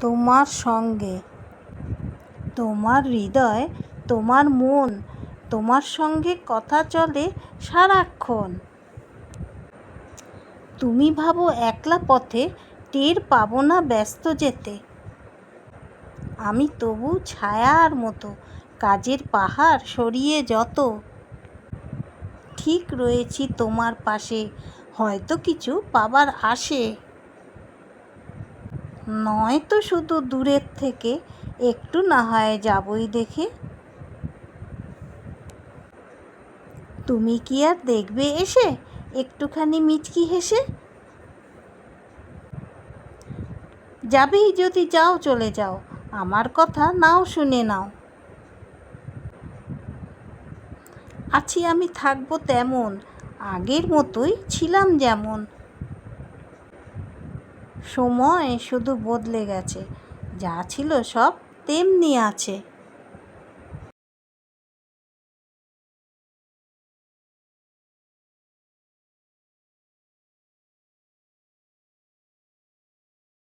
তোমার সঙ্গে। তোমার হৃদয়, তোমার মন, তোমার সঙ্গে কথা চলে সারাক্ষণ। তুমি ভাবো একলা পথে টের পাবো না ব্যস্ত যেতে। আমি তবু ছায়ার মতো, কাজের পাহাড় সরিয়ে যত। ঠিক রয়েছি তোমার পাশে, হয়তো কিছু পাবার আসে। নয়তো শুধু দূরের থেকে। একটু না হয় যাবই দেখে। তুমি কি আর দেখবে এসে? একটুখানি মিচকি হেসে। যাবেই যদি যাও চলে যাও। আমার কথা নাও শুনে নাও। আছি আমি থাকব তেমন। আগের মতোই ছিলাম যেমন। সময় শুধু বদলে গেছে। যা ছিল সব তেমনি আছে।